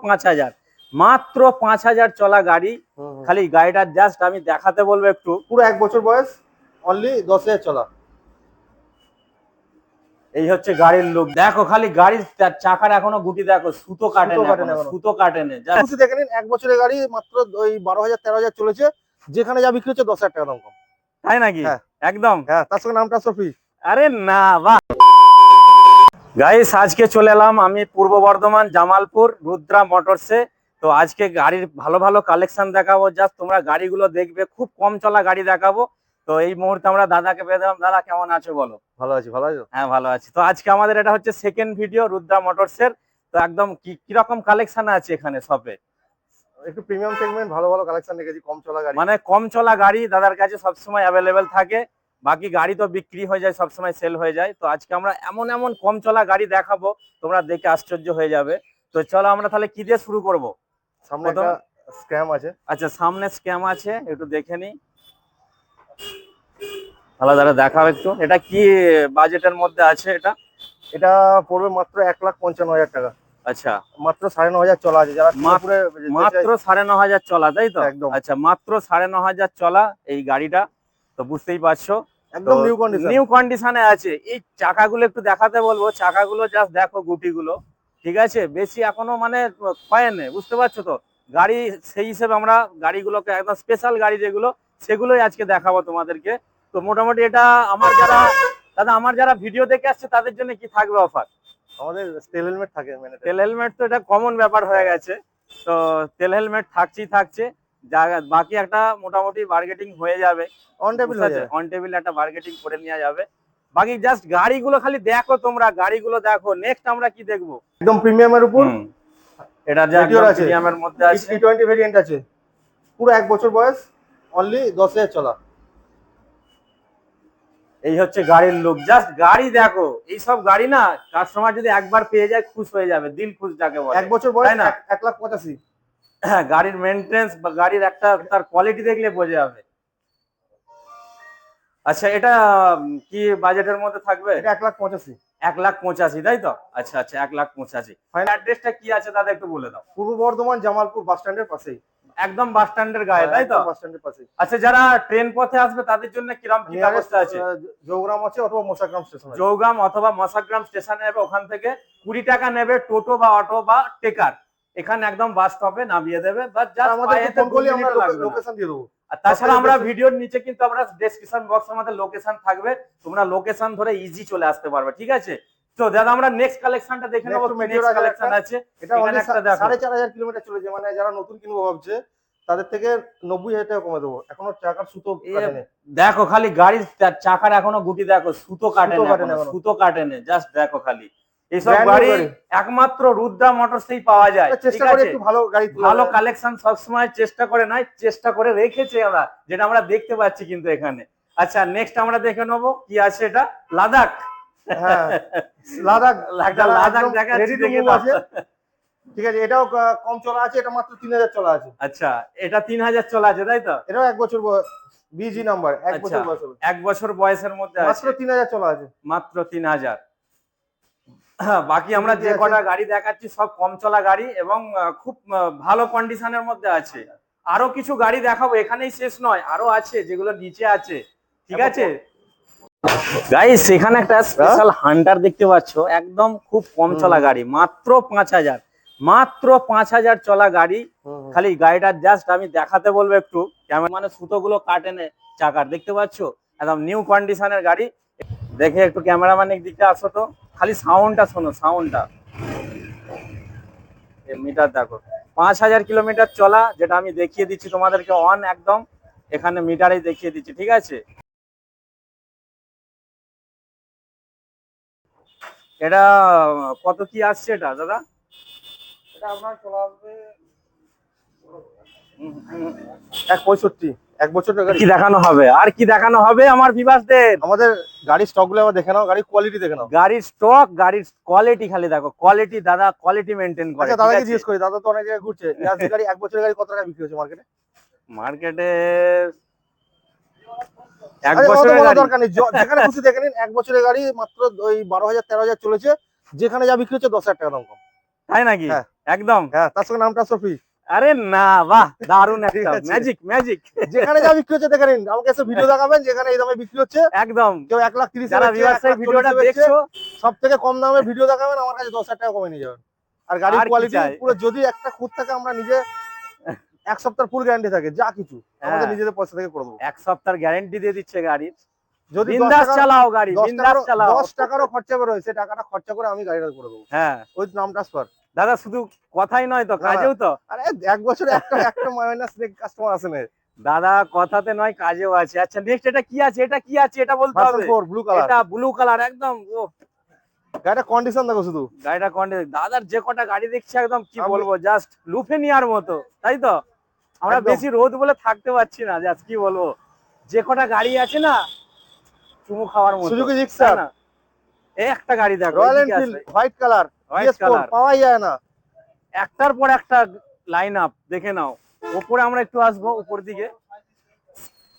পাঁচ হাজার। মাত্র পাঁচ হাজার চলা গাড়ি। খালি গাড়িটার জাস্ট আমি দেখাতে বলব একটু। পুরো এক বছর বয়স অনলি দশ হাজার চলা। এই হচ্ছে গাড়ির লোক দেখো খালি গাড়ির চাকার এখনও গুটি দেখো সুতো কাটে সুতো কাটে না। সুতো দেখে নিন এক বছরের গাড়ি মাত্র ওই বারো হাজার তেরো হাজার চলেছে। যেখানে যা বিক্রি হচ্ছে দশ হাজার টাকা দাম কম। তাই নাকি? হ্যাঁ। একদম। হ্যাঁ তার সঙ্গে নামটা সফি আরে না বাহ। গাইস আজকে চলে এলাম আমি পূর্ব বর্ধমান জামালপুর রুদ্রা মোটরসে। তো আজকে গাড়ির ভালো ভালো কালেকশন দেখাবো। জাস্ট তোমরা গাড়িগুলো দেখবে খুব কম চলা গাড়ি দেখাবো। তো এই মুহূর্তে আমরা দাদাকে পেয়ে দিলাম দাদা কেমন আছো বলো? ভালো আছি ভালো আছো? হ্যাঁ ভালো আছি। তো আজকে আমাদের এটা হচ্ছে সেকেন্ড ভিডিও রুদ্রা মোটরসের। তো একদম কি কীরকম কালেকশন আছে এখানে শপে একটু প্রিমিয়াম সেগমেন্ট ভালো ভালো কালেকশন রেখেছি কম চলা গাড়ি। মানে কম চলা গাড়ি দাদার কাছে সবসময় অ্যাভেলেবেল থাকে। বাকি গাড়ি তো বিক্রি হয়ে যায় সবসময় সেল হয়ে যায়। তো আজকে আমরা এমন এমন কম চলা গাড়ি দেখাবো তোমরা দেখে আশ্চর্য হয়ে যাবে। তো চলো আমরা তাহলে কি দিয়ে শুরু করব? সামনে স্ক্যাম আছে। আচ্ছা সামনে স্ক্যাম আছে একটু দেখে নি। ভালো দাদা দেখাও একটু। এটা কি বাজেটের মধ্যে আছে এটা? এটা পড়বে মাত্র এক লাখ পঞ্চান্ন হাজার টাকা। আচ্ছা। মাত্র সাড়ে ন হাজার চলা আছে যারা মাত্র- সাড়ে ন হাজার চলা তাই তো? একদম। আচ্ছা মাত্র সাড়ে ন হাজার চলা এই গাড়িটা। তো বুঝতেই পারছ? একদম নিউ কন্ডিশন নিউ কন্ডিশনে আছে। এই চাকাগুলো একটু দেখাতে বলব। চাকাগুলো জাস্ট দেখো গুটিগুলো। ঠিক আছে? বেশি এখনও মানে ক্ষয়ে বুঝতে পারছ তো? গাড়ি সেই হিসেবে আমরা গাড়িগুলোকে একদম স্পেশাল গাড়ি যেগুলো সেগুলোই আজকে দেখাবো তোমাদেরকে। তো মোটামুটি এটা আমার যারা দাদা আমার যারা ভিডিও দেখে আসছে তাদের জন্য কি থাকবে অফার আমাদের তেল হেলমেট থাকে মেনে তেল হেলমেট তো এটা কমন ব্যাপার হয়ে গেছে। তো তেল হেলমেট থাকছেই থাকছে। বাকি একটা মোটামুটি বার্গেটিং হয়ে যাবে। অন টেবিল অন টেবিল একটা বার্গেটিং করে নেওয়া যাবে। বাকি জাস্ট গাড়িগুলো খালি দেখো তোমরা গাড়িগুলো দেখো। নেক্সট আমরা কি দেখব? একদম প্রিমিয়ামের উপর। এটা আছে। প্রিমিয়ামের মধ্যে আছে। টি ভেরিয়েন্ট আছে। পুরো এক বছর বয়স। অনলি দশ হাজার চলা। এই হচ্ছে গাড়ির লুক জাস্ট গাড়ি দেখো। এই সব গাড়ি না কাস্টমার যদি একবার পেয়ে যায় খুশ হয়ে যাবে। দিল খুশ যাকে বলে। এক বছর বয়স না? এক লাখ পঁচাশি। হ্যাঁ গাড়ির মেনটেন্স বা গাড়ির একটা তার কোয়ালিটি দেখলে বোঝা যাবে। আচ্ছা এটা কি বাজেটের মধ্যে থাকবে? এটা এক লাখ পঁচাশি। এক লাখ পঁচাশি তাই তো? আচ্ছা আচ্ছা এক লাখ পঁচাশি। Final- অ্যাড্রেসটা কি আছে দাদা একটু বলে দাও। পূর্ব বর্ধমান জামালপুর বাস স্ট্যান্ডের পাশেই। একদম বাস স্ট্যান্ডের গায়ে তাই তো? বাস স্ট্যান্ডের পাশেই। আচ্ছা যারা ট্রেন পথে আসবে তাদের জন্য কিরম কি ব্যবস্থা আছে? জৌগ্রাম আছে অথবা মশাগ্রাম স্টেশন জৌগাম অথবা মশাগ্রাম স্টেশনে নেবে ওখান থেকে কুড়ি টাকা নেবে টোটো বা অটো বা টেকার। এখানে একদম বাস স্টপে নামিয়ে দেবে বা আর আমাদের ফোন করলে আমরা মিনিটও লাগবে না। লোকেশন দিয়ে দেবো আর তাছাড়া আমরা ভিডিওর নিচে কিন্তু আমরা ডেসক্রিপশন বক্স আমাদের লোকেশন থাকবে তোমরা লোকেশন ধরে ইজি চলে আসতে পারবে ঠিক আছে তো দাদা আমরা নেক্সট কালেকশনটা দেখে নেব নেক্সট কালেকশন আছে এটা দেখো। সাড়ে চার হাজার কিলোমিটার চলেছে মানে যারা নতুন কিনবো ভাবছে তাদের থেকে নব্বই হাজার টাকা কমে দেবো এখনও চাকার সুতো দেখো খালি গাড়ির চাকার এখনও গুটি দেখো সুতো কাটে। সুতো কাটে জাস্ট দেখো খালি এইসব গাড়ি। একমাত্র রুদ্রা মোটরসেই পাওয়া যায়। চেষ্টা করি একটু ভালো গাড়ি ভালো কালেকশন সবসময় চেষ্টা করে নাই চেষ্টা করে রেখেছে আমরা যেটা আমরা দেখতে পাচ্ছি কিন্তু এখানে। আচ্ছা নেক্সট আমরা দেখে নেব কি আছে এটা। লাদাখ। হ্যাঁ লাদাখ একটা দেখাচ্ছি দেখে ঠিক আছে এটাও কম চলা আছে এটা মাত্র তিন হাজার চলা আছে। আচ্ছা এটা তিন হাজার চলা আছে তাই তো? এটাও এক বছর বিজি নাম্বার এক আচ্ছা। বছর বয়স এক বছর বয়সের মধ্যে মাত্র তিন হাজার চলা আছে। মাত্র তিন হাজার। হ্যাঁ, বাকি আমরা যে কটা গাড়ি দেখাচ্ছি সব কম চলা গাড়ি এবং খুব ভালো কন্ডিশনের মধ্যে আছে। আরও কিছু গাড়ি দেখাবো এখানেই শেষ নয় আরও আছে যেগুলো নিচে আছে। ঠিক আছে? গাইস এখানে একটা স্পেশাল হান্টার দেখতে পাচ্ছ একদম খুব কম চলা গাড়ি মাত্র পাঁচ হাজার। মাত্র পাঁচ হাজার চলা গাড়ি। খালি গাড়িটার জাস্ট আমি দেখাতে বলব একটু। মানে সুতোগুলো কাটেনে চাকার দেখতে পাচ্ছ? একদম নিউ কন্ডিশনের গাড়ি। দেখে একটু ক্যামেরাম্যানের দিকে আসো তো। খালি সাউন্ডটা শোনো সাউন্ডটা মিটার দেখো। পাঁচ হাজার কিলোমিটার চলা, যেটা আমি দেখিয়ে দিচ্ছি তোমাদেরকে অন একদম। এখানে মিটারেই দেখিয়ে দিচ্ছি, ঠিক আছে? এটা, কত কি আসছে এটা, দাদা? এটা আপনার চলা আসবে। এক পঁয়ষট্টি এক বছরের গাড়ি। কি দেখানো হবে? আর কি দেখানো হবে আমার আমাদের গাড়ির আবার দেখে নাও গাড়ির কোয়ালিটি দেখে নাও। গাড়ির স্টক গাড়ির কোয়ালিটি খালি দেখো। কোয়ালিটি দাদা কোয়ালিটি মেনটেন করে। আচ্ছা দাদাকে জিজ্ঞেস করি দাদা তো অনেক জায়গায় ঘুরছে। গাড়ি এক বছরের গাড়ি কত টাকা বিক্রি হচ্ছে মার্কেটে মার্কেটে এক বছরের গাড়ি। দরকার নেই। যেখানে খুশি দেখে নিন এক বছরের গাড়ি মাত্র ওই বারো হাজার তেরো হাজার চলেছে। যেখানে যা বিক্রি হচ্ছে দশ হাজার টাকা দাম কম। তাই নাকি? হ্যাঁ। একদম? হ্যাঁ তার সঙ্গে নামটা সফি আরে না বাহ ঠিক একটা ম্যাজিক ম্যাজিক যেখানে যা বিক্রি হচ্ছে দেখে নিন। আমাকে এসে ভিডিও দেখাবেন যেখানে এই দামে বিক্রি হচ্ছে। একদম। কেউ এক লাখ তিরিশ যারা ভিউয়ার্স এই ভিডিওটা দেখছ সব থেকে কম দামে ভিডিও দেখাবেন আমার কাছে দশ হাজার টাকা কমে নিয়ে যাবেন। আর গাড়ির কোয়ালিটি পুরো যদি একটা খুঁত থাকে আমরা নিজে এক সপ্তাহ ফুল গ্যারান্টি থাকে যা কিছু আমাদের হ্যাঁ। নিজেদের পয়সা থেকে করে দেবো। এক সপ্তাহ গ্যারান্টি দিয়ে দিচ্ছে গাড়ির যদি বিন্দাস চালাও গাড়ি বিন্দাস চালাও। দশ টাকারও খরচা বেরোয় সেই টাকাটা খরচা করে আমি গাড়িটা করে দেবো। হ্যাঁ। ওই নাম ট্রান্সফার দাদা শুধু কথাই নয় তো। কাজেও তো। আরে এক বছরে একটা একটা মাইনাস কাস্টমার আসে না দাদা কথাতে নয় কাজেও আছে। আচ্ছা নেক্সট এটা কি আছে? এটা কি আছে? এটা বলতে হবে। ব্লু কালার এটা ব্লু কালার একদম ও। গাড়িটা কন্ডিশন দেখো শুধু। গাড়িটা কন্ডে দাদার যে কটা গাড়ি দেখছি একদম কি বলব জাস্ট লুফে নেওয়ার মতো তাই তো? আমরা বেশি রোদ বলে থাকতে পারছি না জাস্ট কি বলব। যে কটা গাড়ি আছে না চুমু খাওয়ার মতো। সুজুকি জিক্সার না? এই একটা গাড়ি দেখো রয়্যাল এনফিল্ড হোয়াইট কালার। পাওয়াই যায় না। একটার পর একটা লাইন আপ দেখে নাও। উপরে আমরা একটু আসব উপর দিকে।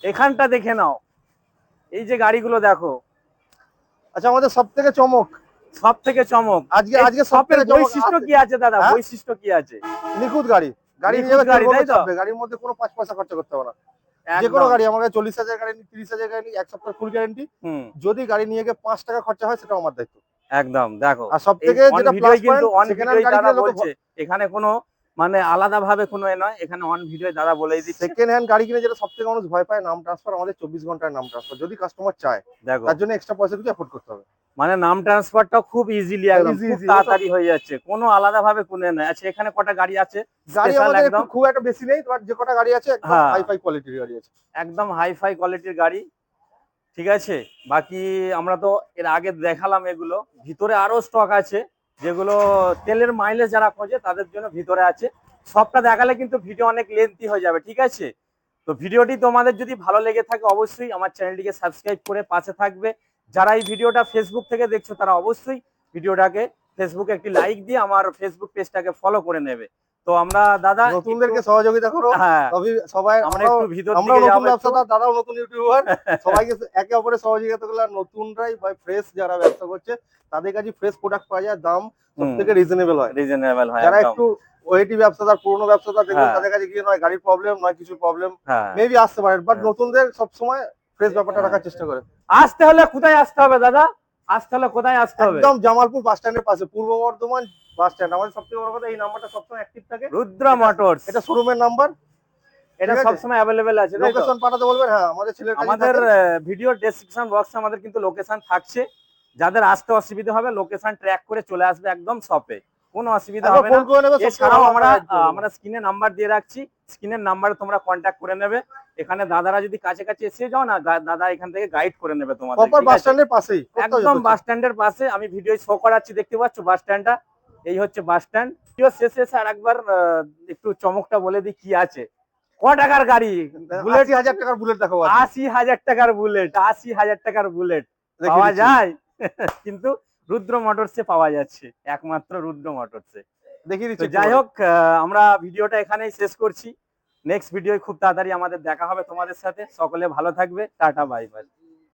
এখানটা দেখে নাও। এই যে গাড়িগুলো দেখো। আচ্ছা আমাদের সব থেকে চমক। সব থেকে চমক। আজকে আজকে সব সবের বৈশিষ্ট্য কি আছে দাদা? হ্যাঁ? বৈশিষ্ট্য কি আছে? নিখুঁত গাড়ি। গাড়ি নিয়ে গাড়ি, তাই তো? গাড়ির মধ্যে কোনো পাঁচ পয়সা খরচা করতে হবে না। যে কোনো গাড়ি আমার কাছে চল্লিশ হাজার গাড়ি তিরিশ হাজার গাড়ি এক সপ্তাহ ফুল গ্যারান্টি যদি গাড়ি নিয়ে গিয়ে পাঁচ টাকা খরচা হয় সেটা আমার দায়িত্ব। একদম দেখো আর সব থেকে যেটা প্লাস পয়েন্ট হ্যান্ড দাদা বলছে এখানে কোনো মানে আলাদা ভাবে কোনো এ নয় এখানে অন ভিডিও দাদা বলেই দিচ্ছে। সেকেন্ড হ্যান্ড গাড়ি কিনে যেটা সব থেকে মানুষ ভয় পায় নাম ট্রান্সফার আমাদের চব্বিশ ঘণ্টার নাম ট্রান্সফার যদি কাস্টমার চায় দেখো। তার জন্য এক্সট্রা পয়সা কিছু অ্যাফোর্ড করতে হবে। মানে নাম ট্রান্সফারটা খুব ইজিলি একদম তাড়াতাড়ি হয়ে যাচ্ছে কোনো আলাদা ভাবে কোনো নয়। আচ্ছা এখানে কটা গাড়ি আছে? গাড়ি আমাদের একদম। খুব একটা বেশি নেই বাট যে কটা গাড়ি আছে একদম হ্যাঁ। হাই ফাই কোয়ালিটির গাড়ি আছে। একদম হাই ফাই কোয়ালিটির গাড়ি। ঠিক আছে? বাকি আমরা তো এর আগে দেখালাম এগুলো। ভিতরে আরও স্টক আছে, যেগুলো তেলের মাইলেজ যারা খোঁজে তাদের জন্য ভিতরে আছে। সবটা দেখালে কিন্তু ভিডিও অনেক লেন্থি হয়ে যাবে, ঠিক আছে? তো ভিডিওটি তোমাদের যদি ভালো লেগে থাকে অবশ্যই আমার চ্যানেলটিকে সাবস্ক্রাইব করে পাশে থাকবে। যারা এই ভিডিওটা ফেসবুক থেকে দেখছ তারা অবশ্যই ভিডিওটাকে ফেসবুকে একটি লাইক দিয়ে আমার ফেসবুক পেজটাকে ফলো করে নেবে। তো আমরা দাদা নতুনদেরকে সহযোগিতা করো। হ্যাঁ। তবে সবাই আমরা একটু ভিতর আমরাও দিকে নতুন ব্যবসাদার দাদাও নতুন ইউটিউবার। সবাইকে একে অপরের সহযোগিতা করলে নতুনরাই বা ফ্রেশ যারা ব্যবসা করছে তাদের কাছে ফ্রেশ প্রোডাক্ট পাওয়া যায় দাম সব হুম। রিজনেবল হয়। রিজনেবল হয় যারা একটু ওয়েটি ব্যবসাদার পুরনো ব্যবসাদার দেখবেন হ্যাঁ। তাদের কাছে গিয়ে নয় গাড়ির প্রবলেম নয় কিছু প্রবলেম হ্যাঁ। মেবি আসতে পারে বাট। নতুনদের সবসময় ফ্রেশ ব্যাপারটা। রাখার চেষ্টা করে। আসতে হলে কোথায় আসতে হবে দাদা? আসতে হলে কোথায় আসতে হবে? একদম জামালপুর বাস স্ট্যান্ডের পাশে পূর্ব বর্ধমান বাস স্ট্যান্ড। আমাদের সবথেকে বড় কথা এই নাম্বারটা সবসময় অ্যাক্টিভ থাকে। রুদ্র মোটরস। এটা শোরুমের নাম্বার। এটা সবসময় আছে লোকেশন পাঠাতে বলবেন হ্যাঁ আমাদের ভিডিও ডেসক্রিপশন বক্সে আমাদের কিন্তু লোকেশন থাকছে। যাদের আসতে অসুবিধা হবে লোকেশন ট্র্যাক করে চলে আসবে একদম শপে কোনো অসুবিধা হবে না। এছাড়াও আমরা। আমরা স্ক্রিনে নাম্বার দিয়ে রাখছি। স্ক্রিনের নাম্বারে তোমরা কন্ট্যাক্ট করে নেবে। এখানে দাদারা যদি কাছে কাছে এসে যাও না দাদা এখান থেকে গাইড করে নেবে তোমাদের প্রপার বাস? স্ট্যান্ডের পাশেই একদম বাস স্ট্যান্ডের পাশে। আমি ভিডিও শো করাচ্ছি দেখতে পাচ্ছ বাস স্ট্যান্ডটা এই হচ্ছে বাস স্ট্যান্ড ভিডিও শেষে আর একবার একটু চমকটা বলে দিই কি আছে। ক টাকার গাড়ি। বুলেট হাজার টাকার বুলেট আজকে। আশি হাজার টাকার বুলেট আশি হাজার টাকার বুলেট পাওয়া যায়। কিন্তু রুদ্র মোটরসে পাওয়া যাচ্ছে একমাত্র রুদ্র মোটরসে দেখিয়ে দিচ্ছি যাই হোক আমরা ভিডিওটা এখানেই শেষ করছি। নেক্সট ভিডিও খুব তাড়াতাড়ি আমাদের দেখা হবে তোমাদের সাথে। সকলে ভালো থাকবে। Tata bye bye